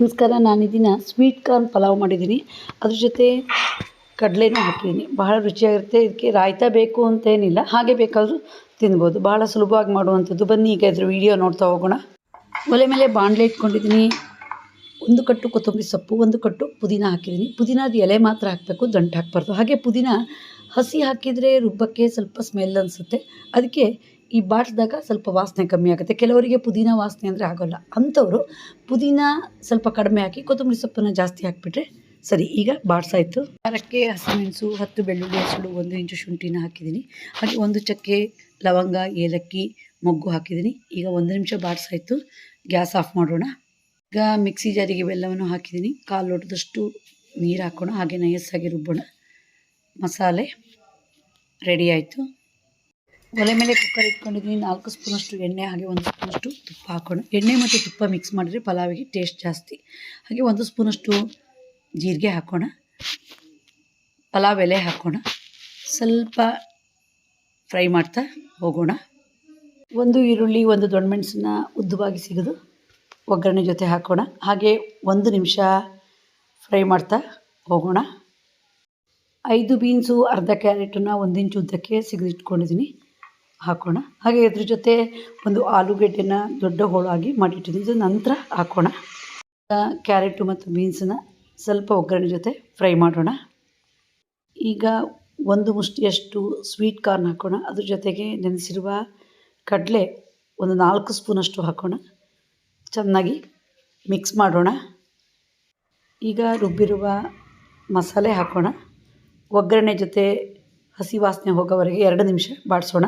ನಮಸ್ಕಾರ ನಾನು ಇದನ್ನ ಸ್ವೀಟ್ ಕಾರ್ನ್ ಪಲಾವ್ ಮಾಡಿದ್ದೀನಿ ಅದ್ರ ಜೊತೆ ಕಡಲೆನೂ ಹಾಕಿದ್ದೀನಿ ಬಹಳ ರುಚಿಯಾಗಿರುತ್ತೆ. ಇದಕ್ಕೆ ರಾಯ್ತಾ ಬೇಕು ಅಂತೇನಿಲ್ಲ. ಹಾಗೆ ಬೇಕಾದರೂ ತಿನ್ಬೋದು. ಭಾಳ ಸುಲಭವಾಗಿ ಮಾಡುವಂಥದ್ದು. ಬನ್ನಿ ಈಗ ಇದ್ರ ವೀಡಿಯೋ ನೋಡ್ತಾ ಹೋಗೋಣ. ಒಲೆ ಮೇಲೆ ಬಾಣಲೆ ಇಟ್ಕೊಂಡಿದ್ದೀನಿ ಒಂದು ಕಟ್ಟು ಕೊತ್ತಂಬರಿ ಸೊಪ್ಪು, ಒಂದು ಕಟ್ಟು ಪುದೀನ ಹಾಕಿದ್ದೀನಿ ಪುದೀನದ ಎಲೆ ಮಾತ್ರ ಹಾಕಬೇಕು. ದಂಟು ಹಾಕಬಾರ್ದು. ಹಾಗೆ ಪುದೀನ ಹಸಿ ಹಾಕಿದರೆ ರುಬ್ಬಕ್ಕೆ ಸ್ವಲ್ಪ ಸ್ಮೆಲ್ ಅನಿಸುತ್ತೆ. ಅದಕ್ಕೆ ಈ ಬಾಡಿಸಿದಾಗ ಸ್ವಲ್ಪ ವಾಸನೆ ಕಮ್ಮಿ ಆಗುತ್ತೆ. ಕೆಲವರಿಗೆ ಪುದೀನ ವಾಸನೆ ಅಂದರೆ ಆಗೋಲ್ಲ. ಅಂಥವರು ಪುದೀನ ಸ್ವಲ್ಪ ಕಡಿಮೆ ಹಾಕಿ ಕೊತ್ತಂಬರಿ ಸೊಪ್ಪನ್ನು ಜಾಸ್ತಿ ಹಾಕಿಬಿಟ್ರೆ ಸರಿ, ಈಗ ಬಾಡಿಸಾಯ್ತು ಖಾರಕ್ಕೆ ಹಸಿಮೆಣಸು ಹತ್ತು ಬೆಳ್ಳುಳ್ಳಿ ಹೆಸರು ಒಂದು ಇಂಚು ಶುಂಠಿನ ಹಾಕಿದ್ದೀನಿ. ಹಾಗೆ ಒಂದು ಚಕ್ಕೆ ಲವಂಗ, ಏಲಕ್ಕಿ, ಮೊಗ್ಗು ಹಾಕಿದ್ದೀನಿ. ಈಗ ಒಂದು ನಿಮಿಷ ಬಾಡಿಸಾಯಿತು ಗ್ಯಾಸ್ ಆಫ್ ಮಾಡೋಣ. ಈಗ ಮಿಕ್ಸಿ ಜಾರಿಗೆ ಬೆಲ್ಲವನ್ನು ಹಾಕಿದ್ದೀನಿ. ಕಾಲು ಲೋಟದಷ್ಟು ನೀರು ಹಾಕೋಣ. ಹಾಗೆ ನಯಸ್ಸಾಗಿ ರುಬ್ಬೋಣ. ಮಸಾಲೆ ರೆಡಿ ಆಯಿತು. ಒಲೆ ಮೇಲೆ ಕುಕ್ಕರ್ ಇಟ್ಕೊಂಡಿದ್ದೀನಿ, ನಾಲ್ಕು ಸ್ಪೂನಷ್ಟು ಎಣ್ಣೆ, ಹಾಗೆ ಒಂದು ಸ್ಪೂನಷ್ಟು ತುಪ್ಪ ಹಾಕೋಣ ಎಣ್ಣೆ ಮತ್ತು ತುಪ್ಪ ಮಿಕ್ಸ್ ಮಾಡಿದರೆ ಪಲಾವಿಗೆ ಟೇಸ್ಟ್ ಜಾಸ್ತಿ. ಹಾಗೆ ಒಂದು ಸ್ಪೂನಷ್ಟು ಜೀರಿಗೆ ಹಾಕೋಣ ಪಲಾವ್ ಎಲೆ ಹಾಕೋಣ ಸ್ವಲ್ಪ ಫ್ರೈ ಮಾಡ್ತಾ ಹೋಗೋಣ. ಒಂದು ಈರುಳ್ಳಿ, ಒಂದು ದೊಣ್ಣಮೆಣಸನ್ನ ಉದ್ದವಾಗಿ ಸಿಗೋದು ಒಗ್ಗರಣೆ ಜೊತೆ ಹಾಕೋಣ ಹಾಗೆ ಒಂದು ನಿಮಿಷ ಫ್ರೈ ಮಾಡ್ತಾ ಹೋಗೋಣ. ಐದು ಬೀನ್ಸು ಅರ್ಧ ಕ್ಯಾರೆಟನ್ನು ಒಂದಿಂಚು ಉದ್ದಕ್ಕೆ ಸಿಗದಿಟ್ಕೊಂಡಿದ್ದೀನಿ. ಹಾಕೋಣ. ಹಾಗೆ ಇದ್ರ ಜೊತೆ ಒಂದು ಆಲೂಗಡ್ಡೆನ ದೊಡ್ಡ ಹೋಳಾಗಿ ಮಾಡಿಟ್ಟಿದ್ದೀನಿ. ಇದು ನಂತರ ಹಾಕೋಣ. ಕ್ಯಾರೆಟು ಮತ್ತು ಬೀನ್ಸನ್ನ ಸ್ವಲ್ಪ ಒಗ್ಗರಣೆ ಜೊತೆ ಫ್ರೈ ಮಾಡೋಣ. ಈಗ ಒಂದು ಮುಷ್ಟಿಯಷ್ಟು ಸ್ವೀಟ್ ಕಾರ್ನ್ ಹಾಕೋಣ. ಅದ್ರ ಜೊತೆಗೆ ನೆನೆಸಿರುವ ಕಡಲೆ ಒಂದು ನಾಲ್ಕು ಸ್ಪೂನಷ್ಟು ಹಾಕೋಣ. ಚೆನ್ನಾಗಿ ಮಿಕ್ಸ್ ಮಾಡೋಣ. ಈಗ ರುಬ್ಬಿರುವ ಮಸಾಲೆ ಹಾಕೋಣ. ಒಗ್ಗರಣೆ ಜೊತೆ ಹಸಿ ವಾಸನೆ ಹೋಗೋವರೆಗೆ ಎರಡು ನಿಮಿಷ ಬಾಡಿಸೋಣ.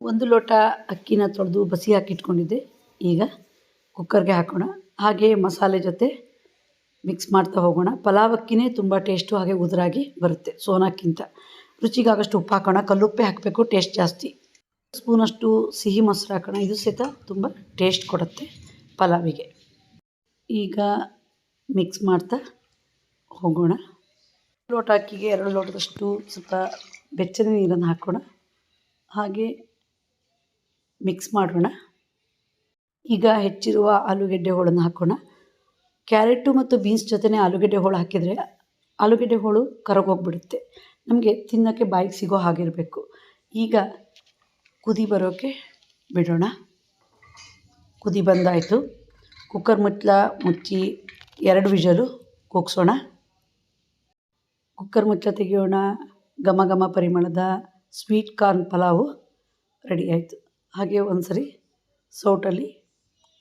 ಒಂದು ಲೋಟ ಅಕ್ಕಿನ ತೊಳೆದು ಬಸಿ ಹಾಕಿಟ್ಕೊಂಡಿದ್ದೆ. ಈಗ ಕುಕ್ಕರ್ಗೆ ಹಾಕೋಣ. ಹಾಗೆ ಮಸಾಲೆ ಜೊತೆ ಮಿಕ್ಸ್ ಮಾಡ್ತಾ ಹೋಗೋಣ. ಪಲಾವ್ ಅಕ್ಕಿನೇ ತುಂಬ ಟೇಸ್ಟು ಹಾಗೆ ಉದುರಾಗಿ ಬರುತ್ತೆ ಸೋನಾಕ್ಕಿಂತ. ರುಚಿಗಾಗಷ್ಟು ಉಪ್ಪು ಹಾಕೋಣ. ಕಲ್ಲುಪ್ಪೆ ಹಾಕಬೇಕು ಟೇಸ್ಟ್ ಜಾಸ್ತಿ. ಸ್ಪೂನಷ್ಟು ಸಿಹಿ ಮೊಸರು ಹಾಕೋಣ. ಇದು ಸಹಿತ ತುಂಬ ಟೇಸ್ಟ್ ಕೊಡುತ್ತೆ ಪಲಾವಿಗೆ. ಈಗ ಮಿಕ್ಸ್ ಮಾಡ್ತಾ ಹೋಗೋಣ. ಲೋಟ ಅಕ್ಕಿಗೆ ಎರಡು ಲೋಟದಷ್ಟು ಸ್ವಲ್ಪ ಬೆಚ್ಚನೆ ನೀರನ್ನು ಹಾಕೋಣ. ಹಾಗೆ ಮಿಕ್ಸ್ ಮಾಡೋಣ. ಈಗ ಹೆಚ್ಚಿರುವ ಆಲೂಗೆಡ್ಡೆ ಹೋಳನ್ನು ಹಾಕೋಣ. ಕ್ಯಾರೆಟು ಮತ್ತು ಬೀನ್ಸ್ ಜೊತೆನೇ ಆಲೂಗೆಡ್ಡೆ ಹೋಳು ಹಾಕಿದರೆ ಆಲೂಗೆಡ್ಡೆ ಹೋಳು ಕರಗೋಗ್ಬಿಡುತ್ತೆ. ನಮಗೆ ತಿನ್ನೋಕ್ಕೆ ಬಾಯಿಗೆ ಸಿಗೋ ಹಾಗಿರಬೇಕು. ಈಗ ಕುದಿ ಬರೋಕ್ಕೆ ಬಿಡೋಣ. ಕುದಿ ಬಂದಾಯಿತು. ಕುಕ್ಕರ್ ಮುಚ್ಚಲ ಮುಚ್ಚಿ ಎರಡು ವಿಜಲು ಕೂಗ್ಸೋಣ. ಕುಕ್ಕರ್ ಮುಚ್ಚಲ ತೆಗೆಯೋಣ. ಘಮ ಘಮ ಪರಿಮಳದ ಸ್ವೀಟ್ ಕಾರ್ನ್ ಪಲಾವು ರೆಡಿ ಆಯಿತು. ಹಾಗೆ ಒಂದು ಸರಿ ಸೌಟಲ್ಲಿ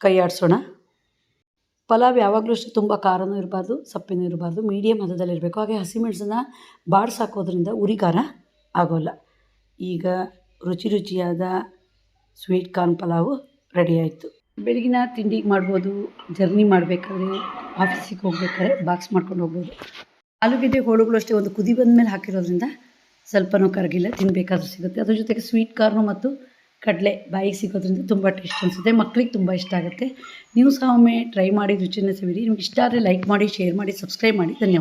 ಕೈ ಆಡಿಸೋಣ ಪಲಾವ್ ಯಾವಾಗಲೂ ಅಷ್ಟೇ ತುಂಬ ಖಾರನೂ ಇರಬಾರ್ದು, ಸಪ್ಪೆನೂ ಇರಬಾರ್ದು ಮೀಡಿಯಮ್ ಹದದಲ್ಲಿರಬೇಕು ಹಾಗೆ ಹಸಿಮೆಣಸನ್ನ ಬಾಡ್ಸಿ ಹಾಕೋದ್ರಿಂದ ಉರಿ ಖಾರ ಆಗೋಲ್ಲ. ಈಗ ರುಚಿ ರುಚಿಯಾದ ಸ್ವೀಟ್ ಕಾರ್ನ್ ಪಲಾವು ರೆಡಿ ಆಯಿತು. ಬೆಳಗಿನ ತಿಂಡಿಗೆ ಮಾಡ್ಬೋದು ಜರ್ನಿ ಮಾಡಬೇಕಾದ್ರೆ ಆಫೀಸಿಗೆ ಹೋಗ್ಬೇಕಾದ್ರೆ ಬಾಕ್ಸ್ ಮಾಡ್ಕೊಂಡು ಹೋಗ್ಬೋದು. ಆಲೂಗೆಡ್ಡೆ ಹೋಳುಗಳು ಅಷ್ಟೇ ಒಂದು ಕುದಿ ಬಂದ ಮೇಲೆ ಹಾಕಿರೋದ್ರಿಂದ ಸ್ವಲ್ಪನೂ ಕರಗಿಲ್ಲ ತಿನ್ನಬೇಕಾದ್ರೂ ಸಿಗುತ್ತೆ. ಅದ್ರ ಜೊತೆಗೆ ಸ್ವೀಟ್ ಕಾರ್ನು ಮತ್ತು ಕಡಲೆ ಬಾಯಿಗೆ ಸಿಗೋದ್ರಿಂದ ತುಂಬ ಟೇಸ್ಟ್ ಅನಿಸುತ್ತೆ ಮಕ್ಕಳಿಗೆ ತುಂಬ ಇಷ್ಟ ಆಗುತ್ತೆ. ನೀವು ಸಹ ಒಮ್ಮೆ ಟ್ರೈ ಮಾಡಿ ರುಚಿನ ಸವಿರಿ. ನಿಮ್ಗೆ ಇಷ್ಟ ಆದರೆ ಲೈಕ್ ಮಾಡಿ ಶೇರ್ ಮಾಡಿ ಸಬ್ಸ್ಕ್ರೈಬ್ ಮಾಡಿ. ಧನ್ಯವಾದ.